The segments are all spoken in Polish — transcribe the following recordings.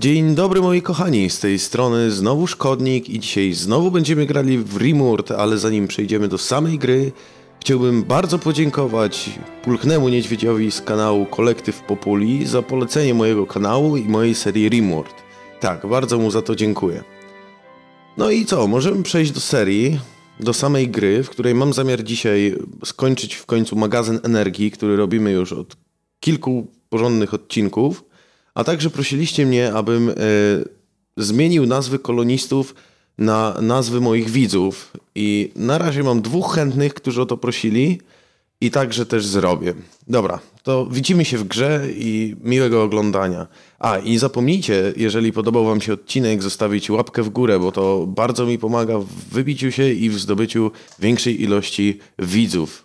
Dzień dobry moi kochani, z tej strony znowu Szkodnik i dzisiaj znowu będziemy grali w Rimworld, ale zanim przejdziemy do samej gry, chciałbym bardzo podziękować Pulchnemu Niedźwiedziowi z kanału Kolektyw Populi za polecenie mojego kanału i mojej serii Rimworld. Tak, bardzo mu za to dziękuję. No i co, możemy przejść do serii, do samej gry, w której mam zamiar dzisiaj skończyć w końcu magazyn energii, który robimy już od kilku porządnych odcinków. A także prosiliście mnie, abym e, zmienił nazwy kolonistów na nazwy moich widzów. I na razie mam dwóch chętnych, którzy o to prosili. I także też zrobię. Dobra, to widzimy się w grze i miłego oglądania. A i zapomnijcie, jeżeli podobał Wam się odcinek, zostawić łapkę w górę, bo to bardzo mi pomaga w wybiciu się i w zdobyciu większej ilości widzów.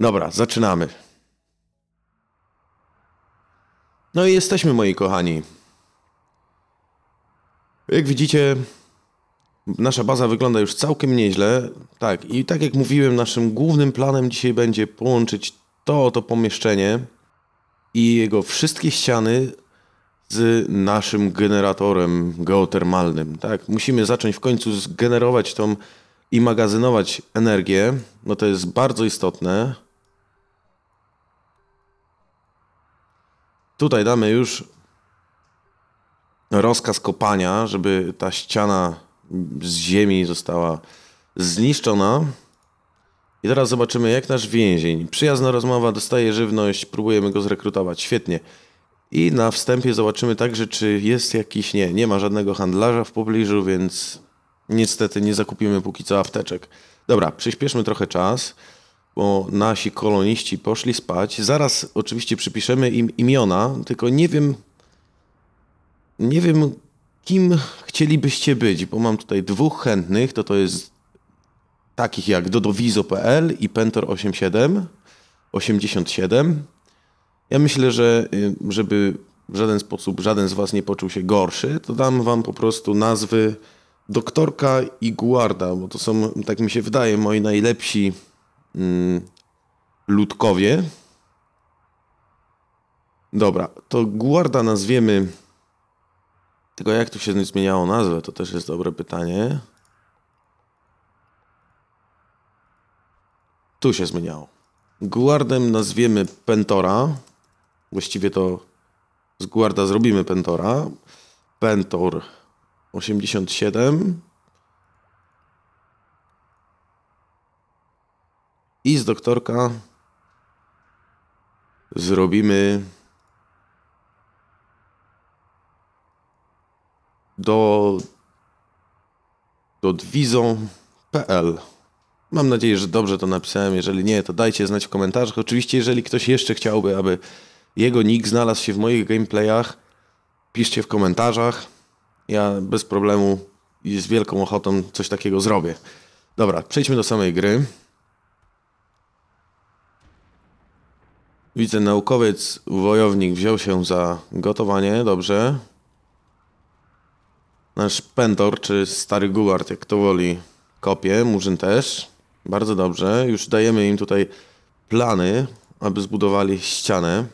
Dobra, zaczynamy. No i jesteśmy, moi kochani. Jak widzicie, nasza baza wygląda już całkiem nieźle. Tak, i tak jak mówiłem, naszym głównym planem dzisiaj będzie połączyć to oto pomieszczenie i jego wszystkie ściany z naszym generatorem geotermalnym. Tak, musimy zacząć w końcu zgenerować tą i magazynować energię, no to jest bardzo istotne. Tutaj damy już rozkaz kopania, żeby ta ściana z ziemi została zniszczona. I teraz zobaczymy, jak nasz więzień. Przyjazna rozmowa, dostaje żywność, próbujemy go zrekrutować. Świetnie. I na wstępie zobaczymy także, czy jest jakiś... Nie, nie ma żadnego handlarza w pobliżu, więc niestety nie zakupimy póki co apteczek. Dobra, przyspieszmy trochę czas bo nasi koloniści poszli spać. Zaraz oczywiście przypiszemy im imiona, tylko nie wiem, nie wiem, kim chcielibyście być, bo mam tutaj dwóch chętnych, to to jest takich jak dodowizo.pl i Pentor87, 87. Ja myślę, że y, żeby w żaden sposób żaden z was nie poczuł się gorszy, to dam wam po prostu nazwy doktorka i guarda, bo to są, tak mi się wydaje, moi najlepsi ludkowie. Dobra, to guarda nazwiemy. Tylko jak tu się zmieniało nazwę, to też jest dobre pytanie. Tu się zmieniało. Guardem nazwiemy Pentora. Właściwie to z Guarda zrobimy Pentora. Pentor 87. I z doktorka zrobimy do do dwizą.pl. Mam nadzieję, że dobrze to napisałem. Jeżeli nie, to dajcie znać w komentarzach. Oczywiście, jeżeli ktoś jeszcze chciałby, aby jego nick znalazł się w moich gameplayach, piszcie w komentarzach. Ja bez problemu i z wielką ochotą coś takiego zrobię. Dobra, przejdźmy do samej gry. Widzę, naukowiec, wojownik wziął się za gotowanie, dobrze. Nasz pentor, czy stary guard, jak to woli, kopie, murzyn też. Bardzo dobrze. Już dajemy im tutaj plany, aby zbudowali ścianę.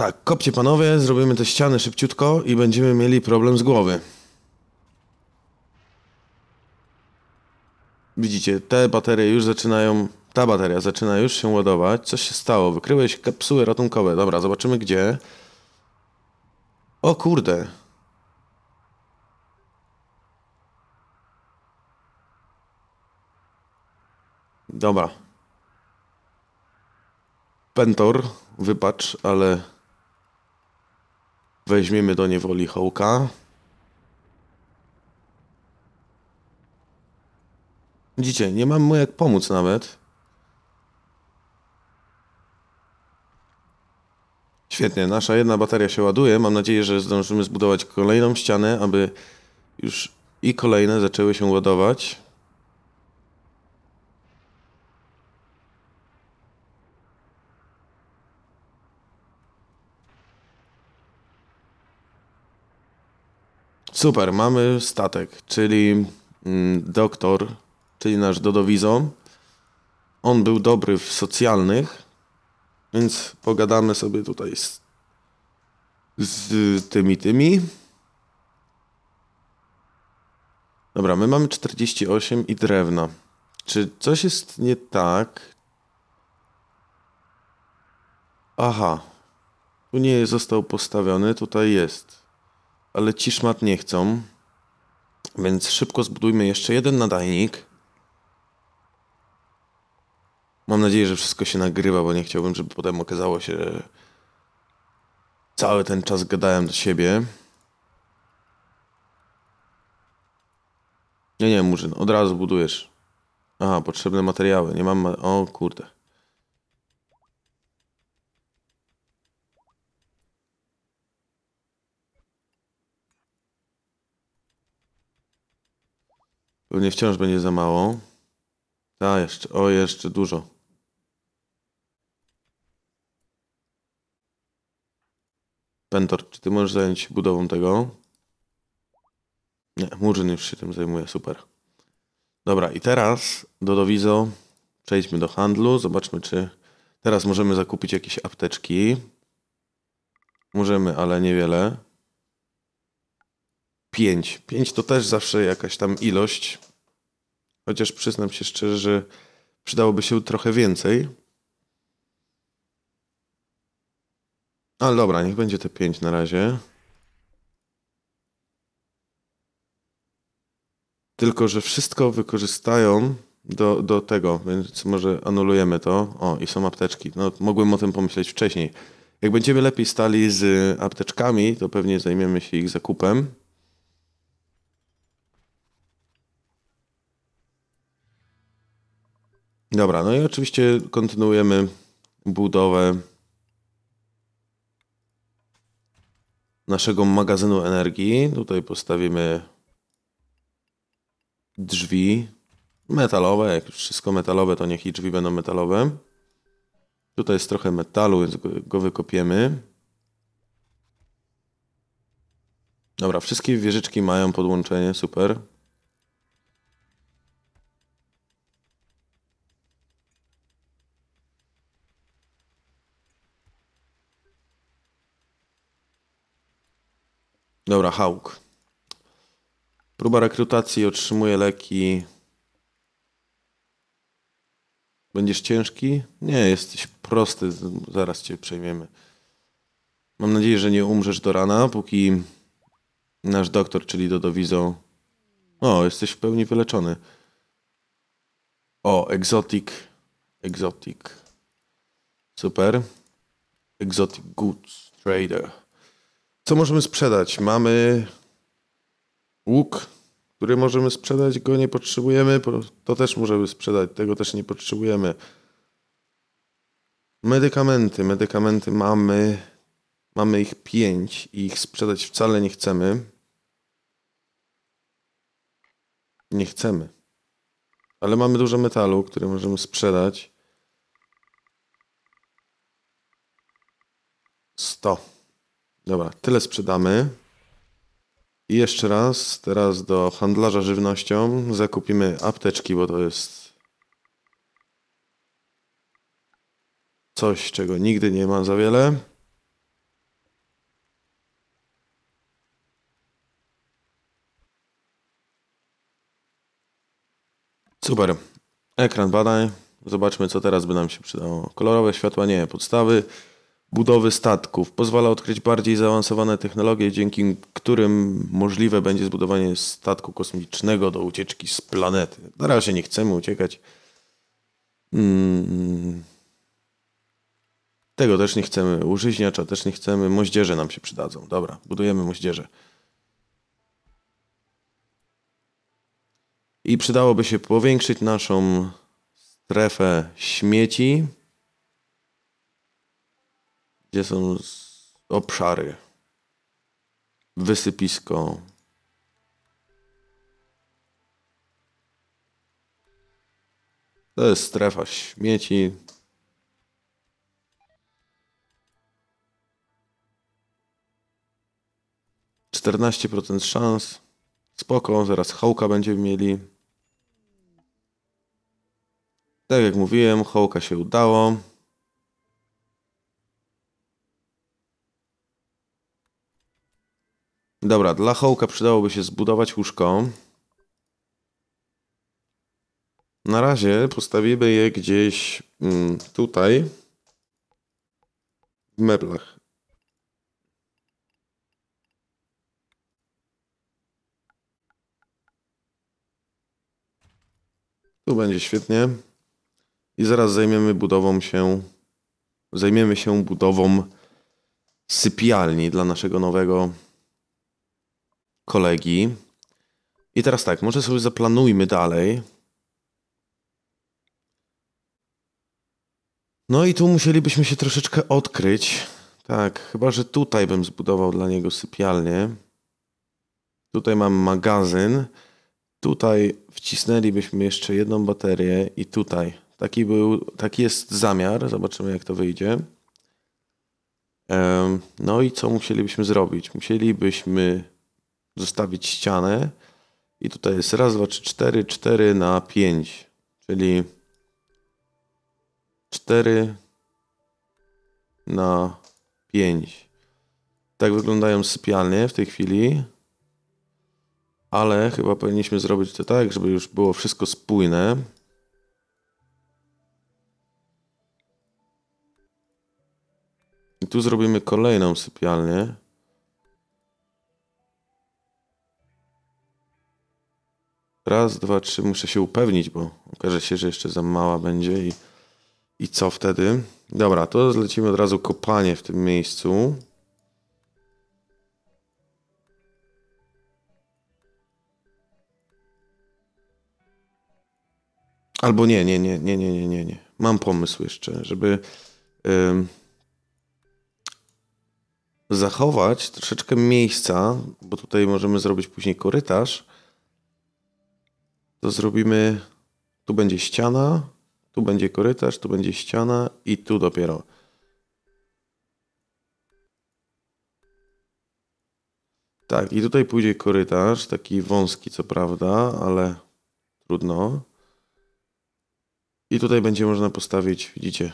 Tak, kopcie panowie, zrobimy te ściany szybciutko i będziemy mieli problem z głowy. Widzicie, te baterie już zaczynają... Ta bateria zaczyna już się ładować. Coś się stało. Wykryłeś kapsuły ratunkowe. Dobra, zobaczymy gdzie. O kurde. Dobra. Pentor, wypacz, ale Weźmiemy do niewoli hołka. Widzicie, nie mam mu jak pomóc nawet. Świetnie, nasza jedna bateria się ładuje. Mam nadzieję, że zdążymy zbudować kolejną ścianę, aby już i kolejne zaczęły się ładować. Super, mamy statek, czyli mm, doktor, czyli nasz Dodowizo. On był dobry w socjalnych, więc pogadamy sobie tutaj z, z tymi, tymi. Dobra, my mamy 48 i drewna. Czy coś jest nie tak? Aha. Tu nie został postawiony, tutaj jest. Ale ci szmat nie chcą. Więc szybko zbudujmy jeszcze jeden nadajnik. Mam nadzieję, że wszystko się nagrywa, bo nie chciałbym, żeby potem okazało się, że cały ten czas gadałem do siebie. Nie, nie, Murzyn, od razu budujesz. Aha, potrzebne materiały. Nie mam. Ma o kurde. Pewnie wciąż będzie za mało. A, jeszcze, o, jeszcze dużo. Pentor, czy ty możesz zająć się budową tego? Nie, Murzyn już się tym zajmuje, super. Dobra, i teraz do Dowizo przejdźmy do handlu, zobaczmy czy teraz możemy zakupić jakieś apteczki. Możemy, ale niewiele. 5. 5 to też zawsze jakaś tam ilość. Chociaż przyznam się szczerze, że przydałoby się trochę więcej. Ale dobra, niech będzie te 5 na razie. Tylko, że wszystko wykorzystają do, do tego, więc może anulujemy to. O, i są apteczki. No, mogłem o tym pomyśleć wcześniej. Jak będziemy lepiej stali z apteczkami, to pewnie zajmiemy się ich zakupem. Dobra, no i oczywiście kontynuujemy budowę naszego magazynu energii. Tutaj postawimy drzwi metalowe. Jak wszystko metalowe, to niech i drzwi będą metalowe. Tutaj jest trochę metalu, więc go wykopiemy. Dobra, wszystkie wieżyczki mają podłączenie, super. Dobra, Hawk. Próba rekrutacji, otrzymuje leki. Będziesz ciężki? Nie, jesteś prosty, zaraz cię przejmiemy. Mam nadzieję, że nie umrzesz do rana, póki nasz doktor, czyli Dodowizo... O, jesteś w pełni wyleczony. O, exotic. Exotic. Super. Exotic Goods Trader. Co możemy sprzedać? Mamy łuk, który możemy sprzedać, go nie potrzebujemy, to też możemy sprzedać, tego też nie potrzebujemy. Medykamenty, medykamenty mamy, mamy ich pięć i ich sprzedać wcale nie chcemy. Nie chcemy. Ale mamy dużo metalu, który możemy sprzedać. 100. Dobra, tyle sprzedamy. I jeszcze raz, teraz do handlarza żywnością zakupimy apteczki, bo to jest coś, czego nigdy nie ma za wiele. Super. Ekran badań. Zobaczmy, co teraz by nam się przydało. Kolorowe światła nie, podstawy budowy statków. Pozwala odkryć bardziej zaawansowane technologie, dzięki którym możliwe będzie zbudowanie statku kosmicznego do ucieczki z planety. Na razie nie chcemy uciekać. Hmm. Tego też nie chcemy. Użyźniacza też nie chcemy. Moździerze nam się przydadzą. Dobra, budujemy moździerze. I przydałoby się powiększyć naszą strefę śmieci. Gdzie są obszary? Wysypisko. To jest strefa śmieci. Czternaście procent szans. Spoko, zaraz hołka będziemy mieli. Tak jak mówiłem, hołka się udało. Dobra, dla hołka przydałoby się zbudować łóżko. Na razie postawimy je gdzieś mm, tutaj w meblach. Tu będzie świetnie. I zaraz zajmiemy budową się zajmiemy się budową sypialni dla naszego nowego kolegi. I teraz tak, może sobie zaplanujmy dalej. No i tu musielibyśmy się troszeczkę odkryć. Tak, chyba że tutaj bym zbudował dla niego sypialnię. Tutaj mam magazyn. Tutaj wcisnęlibyśmy jeszcze jedną baterię i tutaj. Taki, był, taki jest zamiar. Zobaczymy jak to wyjdzie. No i co musielibyśmy zrobić? Musielibyśmy zostawić ścianę i tutaj jest raz, dwa, trzy, cztery, cztery na pięć, czyli cztery na pięć. Tak wyglądają sypialnie w tej chwili, ale chyba powinniśmy zrobić to tak, żeby już było wszystko spójne. I tu zrobimy kolejną sypialnię. Raz, dwa, trzy. Muszę się upewnić, bo okaże się, że jeszcze za mała będzie i, i co wtedy? Dobra, to zlecimy od razu kopanie w tym miejscu. Albo nie, nie, nie, nie, nie, nie, nie, nie. Mam pomysł jeszcze, żeby zachować troszeczkę miejsca, bo tutaj możemy zrobić później korytarz to zrobimy, tu będzie ściana, tu będzie korytarz, tu będzie ściana i tu dopiero. Tak, i tutaj pójdzie korytarz, taki wąski co prawda, ale trudno. I tutaj będzie można postawić, widzicie,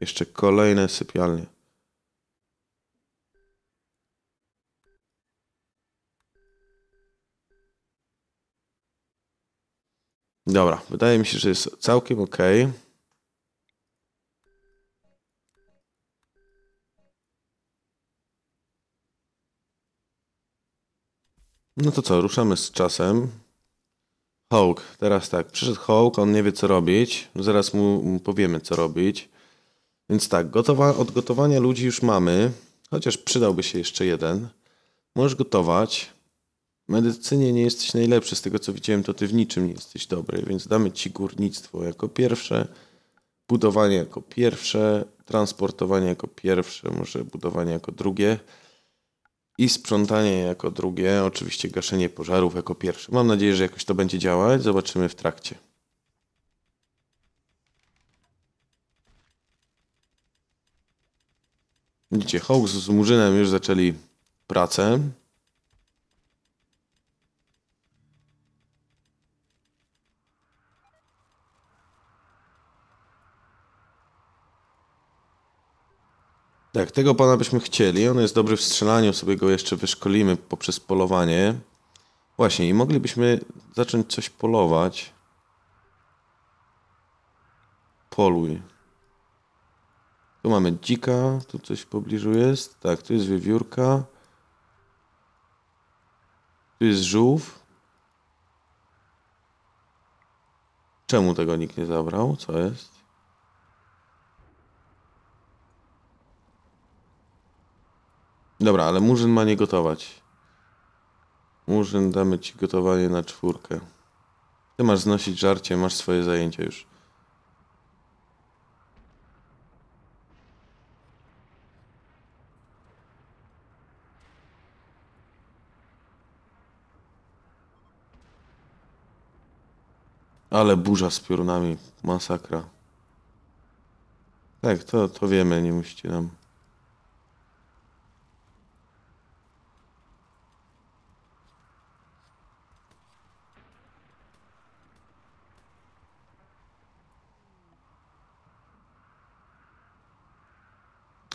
jeszcze kolejne sypialnie. Dobra, wydaje mi się, że jest całkiem ok. No to co, ruszamy z czasem. Hawk, teraz tak, przyszedł Hawk, on nie wie co robić. Zaraz mu powiemy co robić. Więc tak, gotowa, od gotowania ludzi już mamy, chociaż przydałby się jeszcze jeden. Możesz gotować medycynie nie jesteś najlepszy, z tego co widziałem, to ty w niczym nie jesteś dobry, więc damy ci górnictwo jako pierwsze, budowanie jako pierwsze, transportowanie jako pierwsze, może budowanie jako drugie i sprzątanie jako drugie, oczywiście gaszenie pożarów jako pierwsze. Mam nadzieję, że jakoś to będzie działać, zobaczymy w trakcie. Widzicie, Hawks z Murzynem już zaczęli pracę. Tak, tego pana byśmy chcieli. On jest dobry w strzelaniu, sobie go jeszcze wyszkolimy poprzez polowanie. Właśnie, i moglibyśmy zacząć coś polować. Poluj. Tu mamy dzika, tu coś w pobliżu jest. Tak, tu jest wiewiórka. Tu jest żółw. Czemu tego nikt nie zabrał? Co jest? Dobra, ale Murzyn ma nie gotować. Murzyn, damy ci gotowanie na czwórkę. Ty masz znosić żarcie, masz swoje zajęcia już. Ale burza z piorunami, masakra. Tak, to, to wiemy, nie musicie nam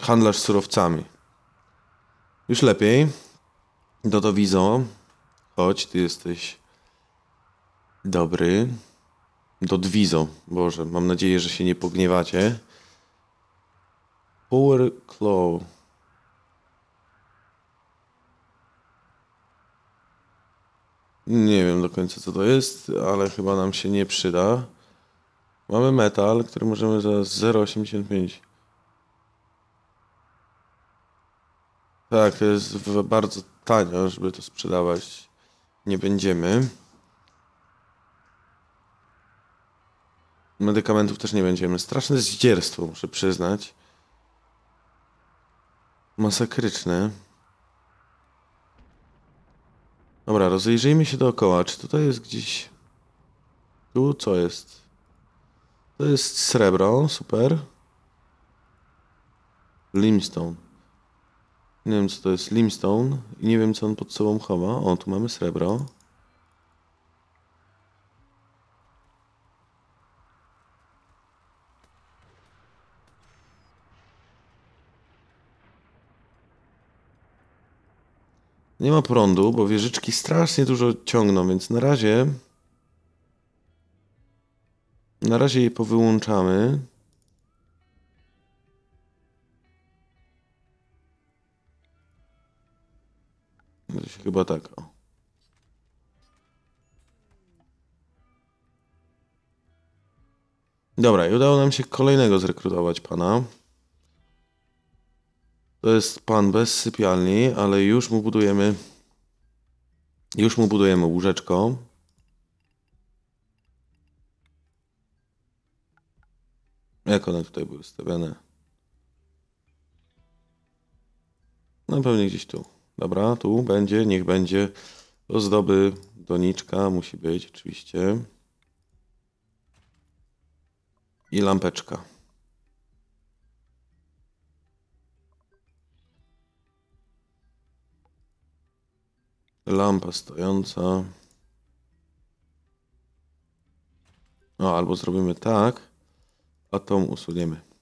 Handlarz surowcami. Już lepiej. Dodo Wizo. Chodź, ty jesteś dobry. Dodwizo. Boże, mam nadzieję, że się nie pogniewacie. Power Claw. Nie wiem do końca co to jest, ale chyba nam się nie przyda. Mamy metal, który możemy za 0,85. Tak, to jest bardzo tanio, żeby to sprzedawać. Nie będziemy. Medykamentów też nie będziemy. Straszne zdzierstwo, muszę przyznać. Masakryczne. Dobra, rozejrzyjmy się dookoła. Czy tutaj jest gdzieś... Tu co jest? To jest srebro, super. Limestone. Nie wiem co to jest limestone i nie wiem co on pod sobą chowa. O, tu mamy srebro. Nie ma prądu, bo wieżyczki strasznie dużo ciągną, więc na razie. Na razie je powyłączamy. Chyba tak. O. Dobra, i udało nam się kolejnego zrekrutować pana. To jest pan bez sypialni, ale już mu budujemy. Już mu budujemy łóżeczko. Jak one tutaj były stawiane? No pewnie gdzieś tu. Dobra, tu będzie, niech będzie. Ozdoby doniczka musi być oczywiście. I lampeczka. Lampa stojąca. No, albo zrobimy tak, a tą usuniemy.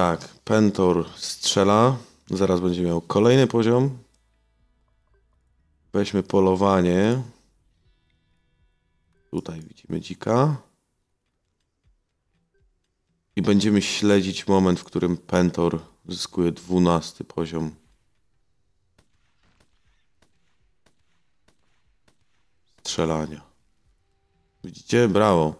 Tak, Pentor strzela. Zaraz będzie miał kolejny poziom. Weźmy polowanie. Tutaj widzimy dzika. I będziemy śledzić moment, w którym Pentor zyskuje 12 poziom. Strzelania. Widzicie? Brawo.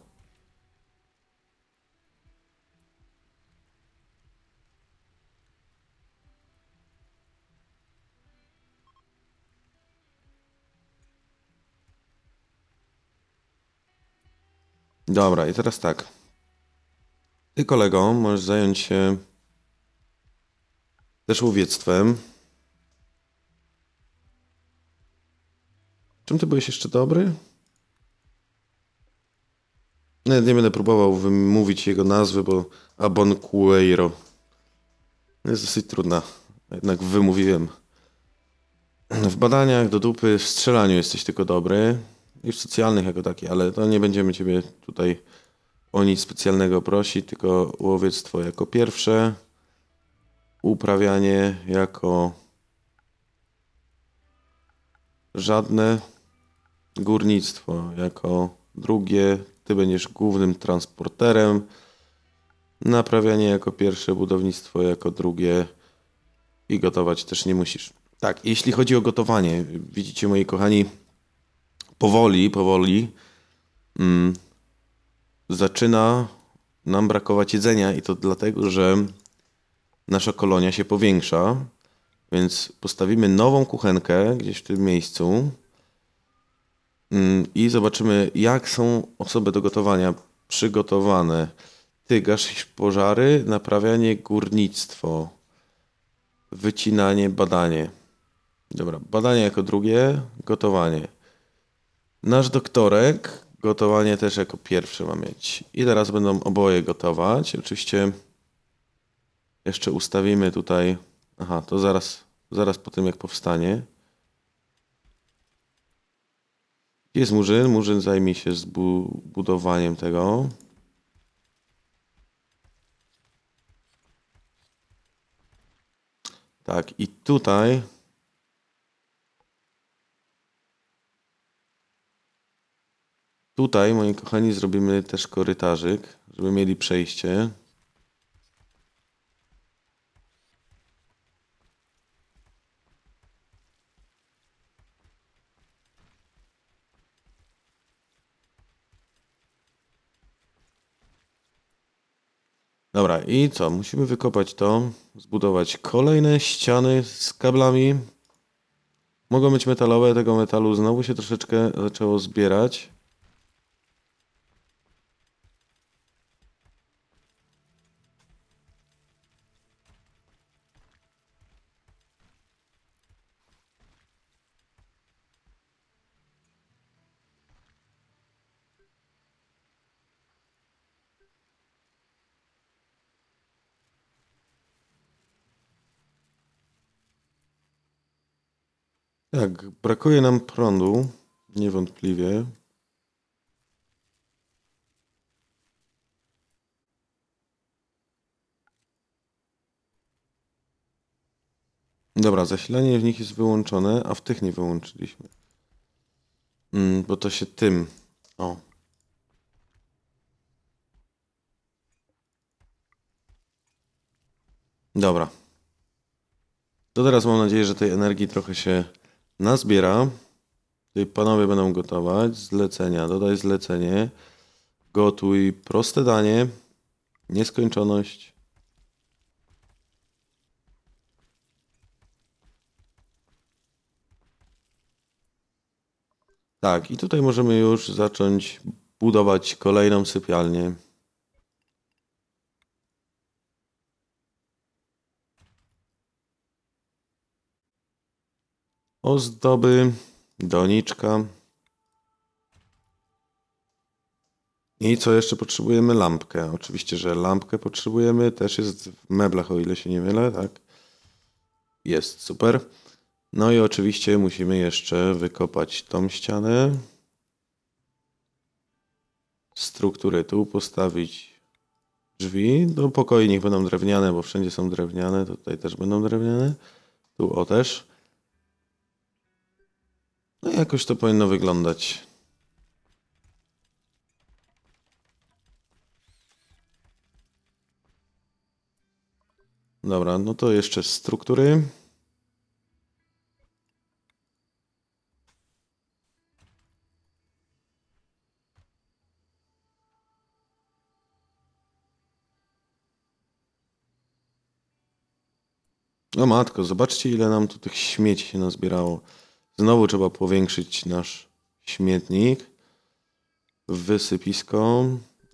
Dobra, i teraz tak. Ty, kolego, możesz zająć się też łowiectwem. Czym ty byłeś jeszcze dobry? Nawet nie będę próbował wymówić jego nazwy, bo Abonqueiro jest dosyć trudna. Jednak wymówiłem. W badaniach do dupy, w strzelaniu jesteś tylko dobry. W socjalnych jako taki, ale to nie będziemy ciebie tutaj o nic specjalnego prosić, tylko łowiectwo jako pierwsze, uprawianie jako żadne, górnictwo jako drugie, ty będziesz głównym transporterem, naprawianie jako pierwsze, budownictwo jako drugie i gotować też nie musisz. Tak, jeśli chodzi o gotowanie, widzicie moi kochani, powoli, powoli mm, zaczyna nam brakować jedzenia i to dlatego, że nasza kolonia się powiększa, więc postawimy nową kuchenkę gdzieś w tym miejscu mm, i zobaczymy, jak są osoby do gotowania przygotowane. Ty gasisz pożary, naprawianie, górnictwo, wycinanie, badanie. Dobra, badanie jako drugie, gotowanie. Nasz doktorek gotowanie też jako pierwszy ma mieć. I teraz będą oboje gotować. Oczywiście jeszcze ustawimy tutaj. Aha, to zaraz, zaraz po tym jak powstanie. Jest murzyn. Murzyn zajmie się zbudowaniem tego. Tak, i tutaj Tutaj, moi kochani, zrobimy też korytarzyk, żeby mieli przejście. Dobra, i co? Musimy wykopać to, zbudować kolejne ściany z kablami. Mogą być metalowe, tego metalu znowu się troszeczkę zaczęło zbierać. Tak, brakuje nam prądu, niewątpliwie. Dobra, zasilanie w nich jest wyłączone, a w tych nie wyłączyliśmy. Mm, bo to się tym. O. Dobra. To teraz mam nadzieję, że tej energii trochę się nazbiera. Tutaj panowie będą gotować. Zlecenia. Dodaj zlecenie. Gotuj proste danie. Nieskończoność. Tak, i tutaj możemy już zacząć budować kolejną sypialnię. Ozdoby, doniczka. I co jeszcze potrzebujemy? Lampkę. Oczywiście, że lampkę potrzebujemy. Też jest w meblach, o ile się nie mylę, tak? Jest, super. No i oczywiście musimy jeszcze wykopać tą ścianę. Strukturę tu postawić drzwi. Do pokoi niech będą drewniane, bo wszędzie są drewniane. Tutaj też będą drewniane. Tu o też. No jakoś to powinno wyglądać. Dobra, no to jeszcze struktury. O matko, zobaczcie ile nam tu tych śmieci się nazbierało. Znowu trzeba powiększyć nasz śmietnik, wysypisko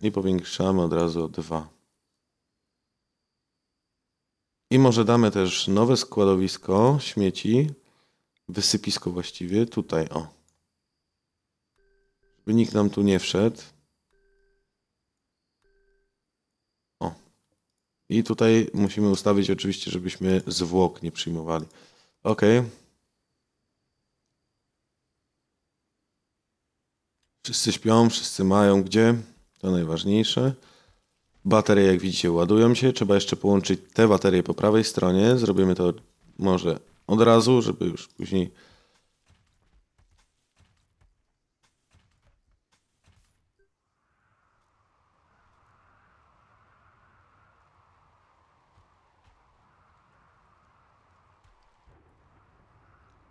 i powiększamy od razu o dwa. I może damy też nowe składowisko śmieci, wysypisko właściwie, tutaj o. Żeby nikt nam tu nie wszedł. O. I tutaj musimy ustawić oczywiście, żebyśmy zwłok nie przyjmowali. Ok. Wszyscy śpią, wszyscy mają gdzie. To najważniejsze. Baterie, jak widzicie, ładują się. Trzeba jeszcze połączyć te baterie po prawej stronie. Zrobimy to może od razu, żeby już później.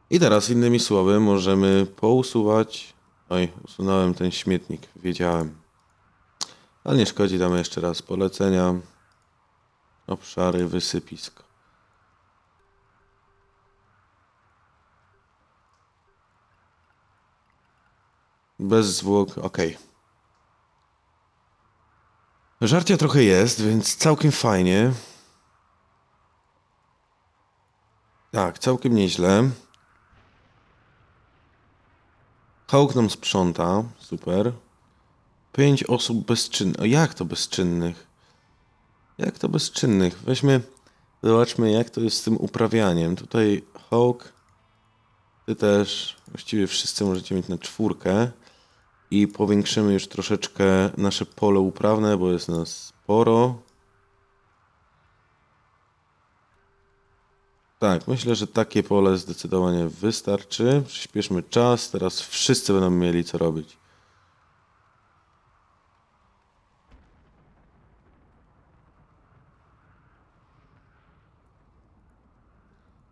I teraz innymi słowy możemy pousuwać Oj, usunąłem ten śmietnik, wiedziałem. Ale nie szkodzi, damy jeszcze raz polecenia. Obszary, wysypisko. Bez zwłok, ok. Żarcia trochę jest, więc całkiem fajnie. Tak, całkiem nieźle. Hałk nam sprząta, super. Pięć osób bezczynnych. Jak to bezczynnych? Jak to bezczynnych? Weźmy, zobaczmy jak to jest z tym uprawianiem. Tutaj Hawk Ty też. Właściwie wszyscy możecie mieć na czwórkę. I powiększymy już troszeczkę nasze pole uprawne, bo jest nas sporo. Tak, myślę, że takie pole zdecydowanie wystarczy. Przyspieszmy czas, teraz wszyscy będą mieli co robić.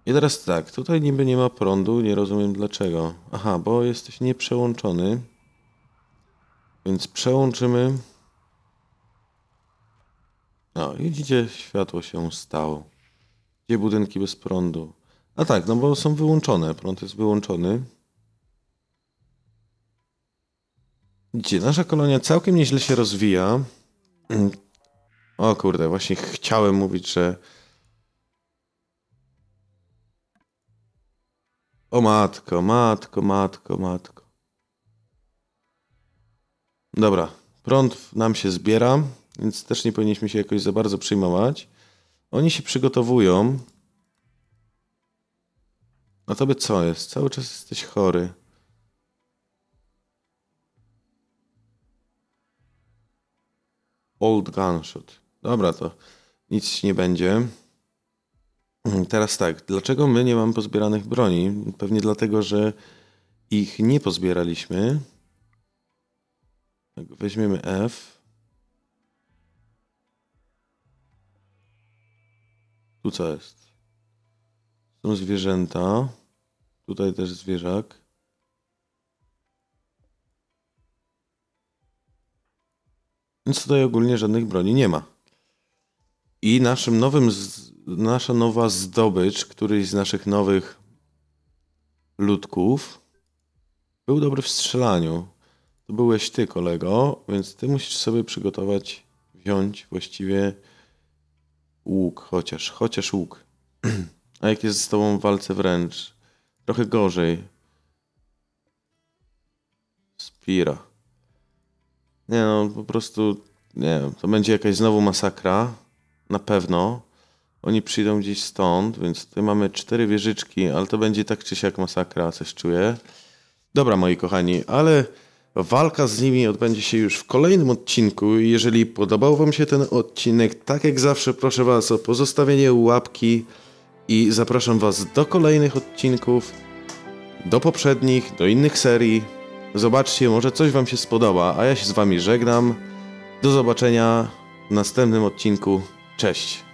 I teraz tak, tutaj niby nie ma prądu, nie rozumiem dlaczego. Aha, bo jesteś nieprzełączony. Więc przełączymy. No, widzicie, światło się stało. Gdzie budynki bez prądu? A tak, no bo są wyłączone. Prąd jest wyłączony. Widzicie, nasza kolonia całkiem nieźle się rozwija. O kurde, właśnie chciałem mówić, że O matko, matko, matko, matko. Dobra, prąd nam się zbiera, więc też nie powinniśmy się jakoś za bardzo przyjmować. Oni się przygotowują. A tobie co jest? Cały czas jesteś chory. Old gunshot. Dobra, to nic nie będzie. Teraz tak, dlaczego my nie mamy pozbieranych broni? Pewnie dlatego, że ich nie pozbieraliśmy. Tak, weźmiemy F. Tu co jest? Są zwierzęta. Tutaj też zwierzak. Więc tutaj ogólnie żadnych broni nie ma. I naszym nowym, nasza nowa zdobycz, któryś z naszych nowych ludków, był dobry w strzelaniu. To byłeś ty, kolego, więc ty musisz sobie przygotować, wziąć właściwie łuk, chociaż, chociaż łuk. A jak jest z tobą w walce wręcz? Trochę gorzej. Spira. Nie no, po prostu, nie wiem, to będzie jakaś znowu masakra na pewno. Oni przyjdą gdzieś stąd, więc tutaj mamy cztery wieżyczki, ale to będzie tak czy siak masakra, coś czuję. Dobra, moi kochani, ale walka z nimi odbędzie się już w kolejnym odcinku. Jeżeli podobał Wam się ten odcinek, tak jak zawsze proszę Was o pozostawienie łapki i zapraszam Was do kolejnych odcinków, do poprzednich, do innych serii. Zobaczcie, może coś Wam się spodoba, a ja się z Wami żegnam. Do zobaczenia w następnym odcinku. Cześć.